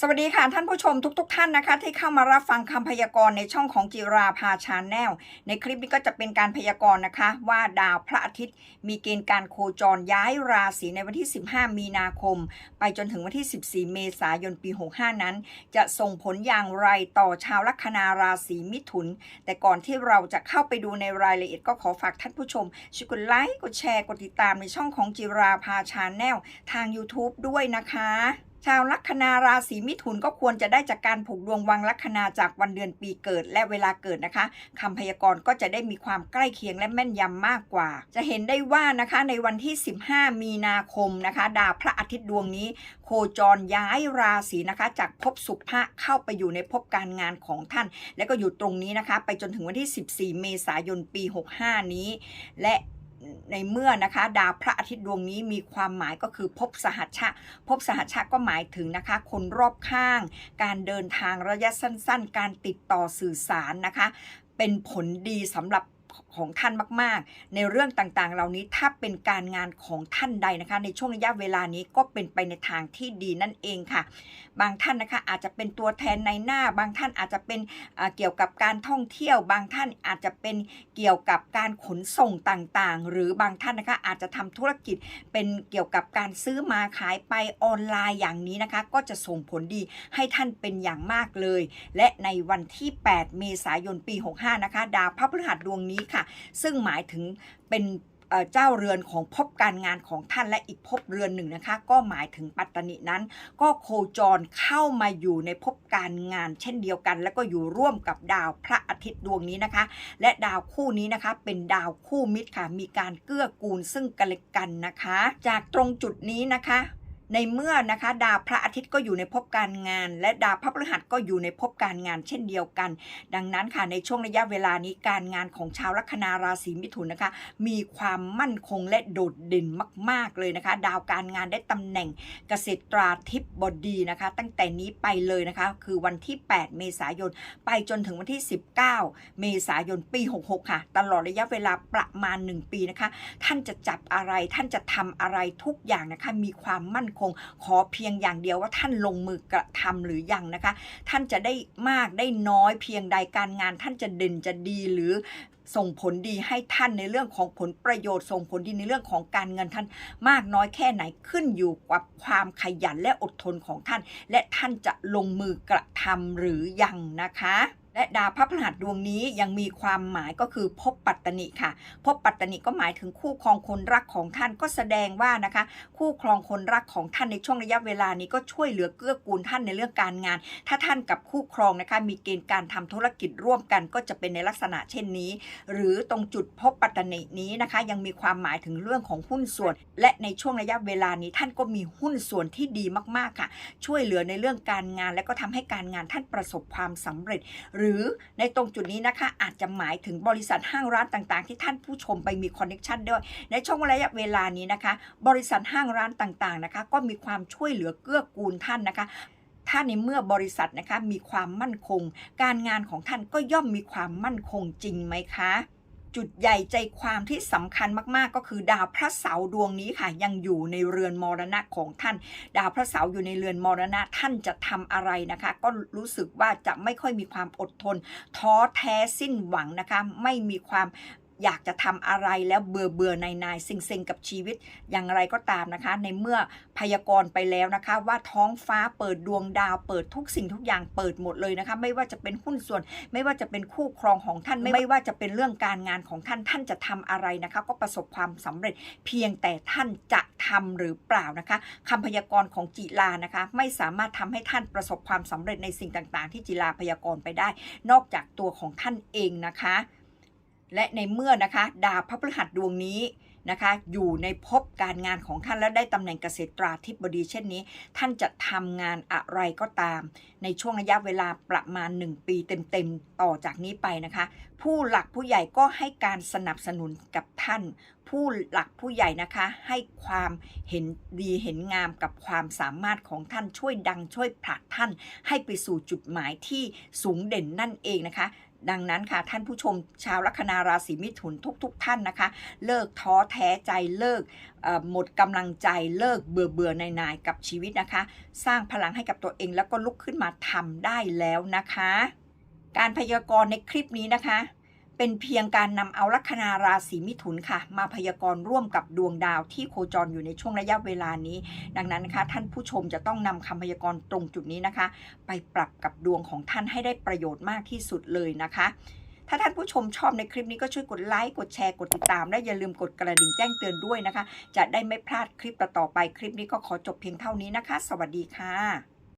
สวัสดีค่ะท่านผู้ชมทุกๆท่านนะคะ ที่เข้ามารับฟังคำพยากรณ์ในช่องของจิราพาชาแนลในคลิปนี้ก็จะเป็นการพยากรณ์นะคะ ว่าดาวพระอาทิตย์ มีเกณฑ์การโคจรย้ายราศีในวันที่ 15 มีนาคม ไปจนถึงวันที่ 14 เมษายนปี 65 นั้น จะส่งผลอย่างไรต่อชาวลัคนาราศีมิถุน แต่ก่อนที่เราจะเข้าไปดูในรายละเอียดก็ขอฝากท่านผู้ชมช่วยกดไลค์กดแชร์กดติดตามในช่องของจิราพาชาแนลทาง YouTube ด้วยนะคะ ชาวลัคนาราศีมิถุนก็ควรจะได้จากการผูกดวงวังลัคนาจากวันเดือนปีเกิดและเวลาเกิดนะคะคำพยากรณ์ก็จะได้มีความใกล้เคียงและแม่นยำมากกว่า จะเห็นได้ว่านะคะในวันที่ 15 มีนาคมนะคะดาวพระอาทิตย์ดวงนี้ โคจรย้ายราศีนะคะจากภพสุภะเข้าไปอยู่ในภพการงานของท่าน และก็อยู่ตรงนี้นะคะ ไปจนถึงวันที่ 14 เมษายนปี 65 นี้ และ ในเมื่อนะคะดาวพระอาทิตย์ดวงนี้มีความหมายก็คือพบสหัชชะพบสหัชชะก็หมายถึงนะคะคนรอบข้าง การเดินทางระยะสั้น ๆ การติดต่อสื่อสารนะคะเป็นผลดีสำหรับ ของท่านมาก ๆ ในเรื่องต่างๆ เหล่านี้ถ้าเป็นการงานของท่านใดนะคะ ในช่วงระยะเวลานี้ก็เป็นไปในทางที่ดีนั่นเองค่ะ บางท่านนะคะอาจจะเป็นตัวแทนในหน้า บางท่านอาจจะเป็นเกี่ยวกับการท่องเที่ยว บางท่านอาจจะเป็นเกี่ยวกับการขนส่งต่างๆ หรือบางท่านนะคะอาจจะทำธุรกิจเป็นเกี่ยวกับการซื้อมาขายไปออนไลน์อย่างนี้นะคะ ก็จะส่งผลดีให้ท่านเป็นอย่างมากเลย และในวันที่ 8 เมษายนปี 65 นะคะ ดาวพระพฤหัสดวงนี้ค่ะ ซึ่งหมายถึงเป็นเจ้าเรือนของภพการงานของท่านและอีกภพเรือนหนึ่งนะคะ ก็หมายถึงปัตตนินั้น ก็โคจรเข้ามาอยู่ในภพการงาน เช่นเดียวกัน แล้วก็อยู่ร่วมกับดาวพระอาทิตย์ดวงนี้นะคะ และดาวคู่นี้นะคะเป็นดาวคู่มิตรค่ะมีการเกื้อกูลซึ่งกันและกันนะคะ จากตรงจุดนี้นะคะ ในเมื่อนะคะ ดาวพระอาทิตย์ก็อยู่ในภพการงาน และดาวพระพฤหัสก็อยู่ในภพการงานเช่นเดียวกัน ดังนั้นค่ะในช่วงระยะเวลานี้การงานของชาวลัคนาราศีมิถุนนะคะ มีความมั่นคงและโดดเด่นมาก ๆเลยนะคะ ดาวการงานได้ตำแหน่งเกษตราธิบดีนะคะ ตั้งแต่นี้ไปเลยนะคะ คือวันที่ 8 เมษายน ไปจนถึงวันที่ 19 เมษายนปี 66 ค่ะ ตลอดระยะเวลาประมาณ 1 ปีนะคะ ท่านจะจับอะไรท่านจะทำอะไรทุกอย่างนะคะมีความมั่นคงขอเพียงอย่างเดียวว่าท่านลงมือกระทำหรือยังนะคะ ท่านจะได้มากได้น้อยเพียงใดการงาน ท่านจะเด่นจะดีหรือส่งผลดีให้ท่านในเรื่องของผลประโยชน์ ส่งผลดีในเรื่องของการเงินท่านมากน้อยแค่ไหนขึ้นอยู่กับความขยันและอดทนของท่าน และท่านจะลงมือกระทำหรือยังนะคะ และดาวพระพฤหัสดวงนี้ยังมีความหมายก็คือภพปัตตนิค่ะภพปัตตนิก็หมายถึงคู่ครองคนรักของท่านก็แสดงว่านะคะ คู่ครองคนรักของท่านในช่วงระยะเวลานี้ก็ช่วยเหลือเกื้อกูลท่านในเรื่องการงาน ถ้าท่านกับคู่ครองนะคะมีเกณฑ์การทำธุรกิจร่วมกันก็จะเป็นในลักษณะเช่นนี้ หรือตรงจุดภพปัตตนินี้นะคะ ยังมีความหมายถึงเรื่องของหุ้นส่วน และในช่วงระยะเวลานี้ท่านก็มีหุ้นส่วนที่ดีมากๆค่ะ ช่วยเหลือในเรื่องการงาน และก็ทำให้การงานท่านประสบความสำเร็จหรือในตรงจุดนี้นะคะ อาจจะหมายถึงบริษัทห้างร้านต่างๆ ที่ท่านผู้ชมไปมีคอนเน็ชันด้วย ในช่วงระยะเวลานี้นะคะ บริษัทห้างร้านต่างๆนะคะ ก็มีความช่วยเหลือเกื้อกูลท่านนะคะถ้าในเมื่อบริษัทนะคะมีความมั่นคง การงานของท่านก็ย่อมมีความมั่นคงจริงไหมคะ จุดใหญ่ใจความที่สำคัญมากๆ ก็คือดาวพระเสาร์ดวงนี้ค่ะ ยังอยู่ในเรือนมรณะของท่าน ดาวพระเสาร์อยู่ในเรือนมรณะท่านจะทำอะไรนะคะ ก็รู้สึกว่าจะไม่ค่อยมีความอดทน ท้อแท้สิ้นหวังนะคะ ไม่มีความ อยากจะทำอะไรแล้วเบื่อเบื่อในนายๆเซ็งๆกับชีวิตอย่างไรก็ตามนะคะ ในเมื่อพยากรณ์ไปแล้วนะคะ ว่าท้องฟ้าเปิดดวงดาวเปิดทุกสิ่งทุกอย่างเปิดหมดเลยนะคะ ไม่ว่าจะเป็นหุ้นส่วน ไม่ว่าจะเป็นคู่ครองของท่านไม่ไม่ว่าจะเป็นเรื่องการงานของท่านท่านจะทำอะไรนะคะ ก็ประสบความสำเร็จเพียงแต่ท่านจะทำหรือเปล่านะคะคำพยากรณ์ของจิลานะคะ ไม่สามารถทำให้ท่านประสบความสำเร็จในสิ่งต่างๆ ที่จิลาพยากรณ์ไปได้ นอกจากตัวของท่านเองนะคะ และในเมื่อนะคะ ดาวพระพฤหัสดวงนี้นะคะ อยู่ในภพการงานของท่านและได้ตำแหน่งเกษตราธิบดีเช่นนี้ ท่านจะทำงานอะไรก็ตาม ในช่วงระยะเวลาประมาณ 1 ปีเต็มๆ ต่อจากนี้ไปนะคะ ผู้หลักผู้ใหญ่ก็ให้การสนับสนุนกับท่าน ผู้หลักผู้ใหญ่นะคะให้ความเห็นดีเห็นงามกับความสามารถของท่านช่วยดังช่วยผลักท่าน ให้ไปสู่จุดหมายที่สูงเด่นนั่นเองนะคะดังนั้นค่ะท่านผู้ชมชาวลัคนาราศีมิถุนทุกๆท่านนะคะ เลิกท้อแท้ใจเลิกหมดกำลังใจเลิกเบื่อเบื่อๆนายๆกับชีวิตนะคะ สร้างพลังให้กับตัวเองแล้วก็ลุกขึ้นมาทำได้แล้วนะคะ การพยากรณ์ในคลิปนี้นะคะ เป็นเพียงการนำเอาลัคนาราศีมิถุนค่ะ มาพยากรณ์ร่วมกับดวงดาวที่โคจรอยู่ในช่วงระยะเวลานี้ ดังนั้นนะคะท่านผู้ชมจะต้องนำคำพยากรณ์ตรงจุดนี้นะคะ ไปปรับกับดวงของท่านให้ได้ประโยชน์มากที่สุดเลยนะคะถ้าท่านผู้ชมชอบในคลิปนี้ก็ช่วยกดไลค์ กดแชร์ กดติดตาม และอย่าลืมกดกระดิ่งแจ้งเตือนด้วยนะคะ จะได้ไม่พลาดคลิปต่อไป คลิปนี้ก็ขอจบเพียงเท่านี้นะคะ สวัสดีค่ะ